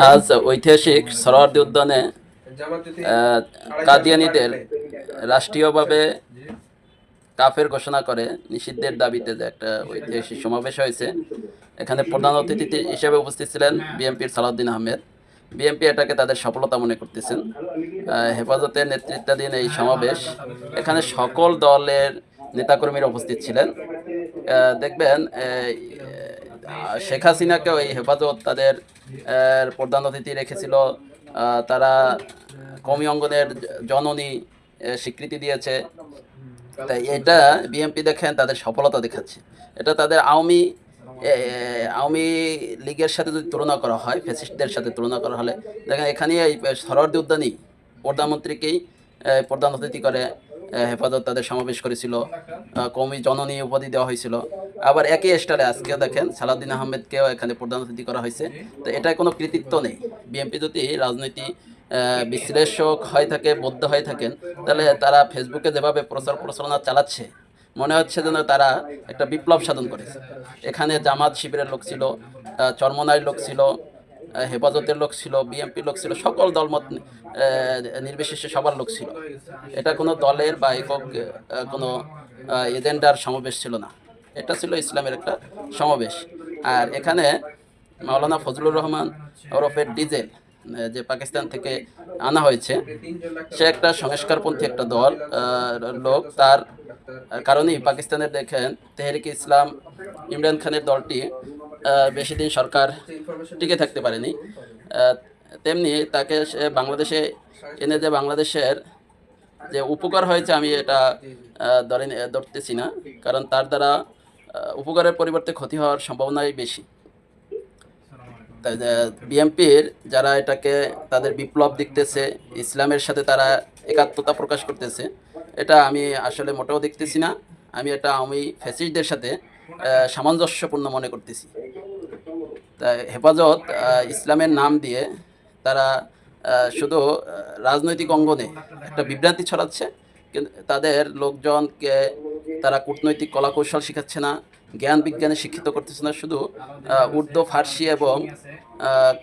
আজ ঐতিহাসিক সরোয়ার্দী উদ্যানে কাদিয়ানিদের রাষ্ট্রীয়ভাবে কাফের ঘোষণা করে নিষিদ্ধের দাবিতে যে একটা ঐতিহাসিক সমাবেশ হয়েছে। এখানে প্রধান অতিথি হিসেবে উপস্থিত ছিলেন বিএনপির সালাউদ্দিন আহমেদ। বিএনপি এটাকে তাদের সফলতা মনে করতেছেন। হেফাজতের নেতৃত্বাধীন এই সমাবেশ, এখানে সকল দলের নেতাকর্মীরা উপস্থিত ছিলেন। দেখবেন শেখ হাসিনাকেও এই হেফাজত তাদের প্রধান অতিথি রেখেছিল। তারা কমি অঙ্গনের জননী স্বীকৃতি দিয়েছে। তাই এটা বিএনপি দেখেন তাদের সফলতা দেখাচ্ছে। এটা তাদের আওয়ামী আওয়ামী লীগের সাথে যদি তুলনা করা হয় ফ্যাসিস্টদের সাথে তুলনা করা হলে দেখেন এখানে এই সরোয়ার্দী উদ্যানই প্রধানমন্ত্রীকেই প্রধান অতিথি করে হেফাজত তাদের সমাবেশ করেছিল। কওমি জননী উপাধি দেওয়া হয়েছিল। আবার একই স্টারে আজকে দেখেন সালাউদ্দিন আহমেদকেও এখানে প্রধান অতিথি করা হয়েছে। তো এটা কোনো কৃতিত্ব নেই। বিএনপি যদি রাজনীতি বিশ্লেষক হয়ে থাকে বদ্ধ হয়ে থাকেন তাহলে তারা ফেসবুকে যেভাবে প্রচার প্রচারণা চালাচ্ছে মনে হচ্ছে যেন তারা একটা বিপ্লব সাধন করেছে। এখানে জামাত শিবিরের লোক ছিল আহ, চরমনাইয়ের লোক ছিল হেফাজতের লোক ছিল বিএনপির লোক ছিল সকল দলমত নির্বিশেষে সবার লোক ছিল। এটা কোনো দলের বা একক কোনো এজেন্ডার সমাবেশ ছিল না। এটা ছিল ইসলামের একটা সমাবেশ। আর এখানে মাওলানা ফজলুর রহমান ওরফের ডিজেল যে পাকিস্তান থেকে আনা হয়েছে, সে একটা সংস্কারপন্থী একটা দল লোক। তার কারণেই পাকিস্তানের দেখেন তেহরিক ইসলাম, ইমরান খানের দলটি বেশি দিন সরকার টিকে থাকতে পারেনি। তেমনি তাকে সে বাংলাদেশে এনে যে বাংলাদেশের যে উপকার হয়েছে, আমি এটা ধরে ধরতেছি না। কারণ তার দ্বারা উপকারের পরিবর্তে ক্ষতি হওয়ার সম্ভাবনাই বেশি। তাই বিএনপির যারা এটাকে তাদের বিপ্লব দেখতেছে, ইসলামের সাথে তারা একাত্মতা প্রকাশ করতেছে, এটা আমি আসলে মোটেও দেখতেছি না। আমি এটা আমি ফ্যাসিস্টদের সাথে সামঞ্জস্যপূর্ণ মনে করতেছি। তাই, হেফাজত ইসলামের নাম দিয়ে তারা শুধু রাজনৈতিক অঙ্গনে একটা বিভ্রান্তি ছড়াচ্ছে, কিন্তু তাদের লোকজনকে তারা কূটনৈতিক কলাকৌশল শেখাচ্ছে না, জ্ঞান বিজ্ঞানে শিক্ষিত করতেছে না, শুধু উর্দু, ফার্সি এবং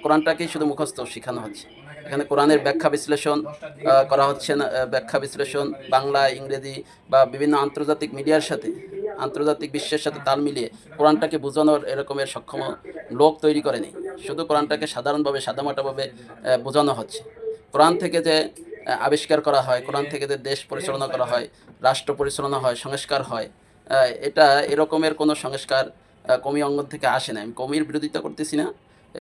কোরআনটাকেই শুধু মুখস্থ শেখানো হচ্ছে। এখানে কোরআনের ব্যাখ্যা বিশ্লেষণ করা হচ্ছে না ব্যাখ্যা বিশ্লেষণ, বাংলা, ইংরেজি বা বিভিন্ন আন্তর্জাতিক মিডিয়ার সাথে, আন্তর্জাতিক বিশ্বের সাথে তাল মিলিয়ে কোরআনটাকে বোঝানোর এরকমের সক্ষম লোক তৈরি করেনি। শুধু কোরআনটাকে সাধারণভাবে, সাদামাটাভাবে বোঝানো হচ্ছে। কোরআন থেকে যে আবিষ্কার করা হয়, কোরআন থেকে যে দেশ পরিচালনা করা হয় রাষ্ট্র পরিচালনা হয়, সংস্কার হয় এটা এরকমের কোনো সংস্কার কমি অঙ্গন থেকে আসে না আমি কমির বিরোধিতা করতেছি না।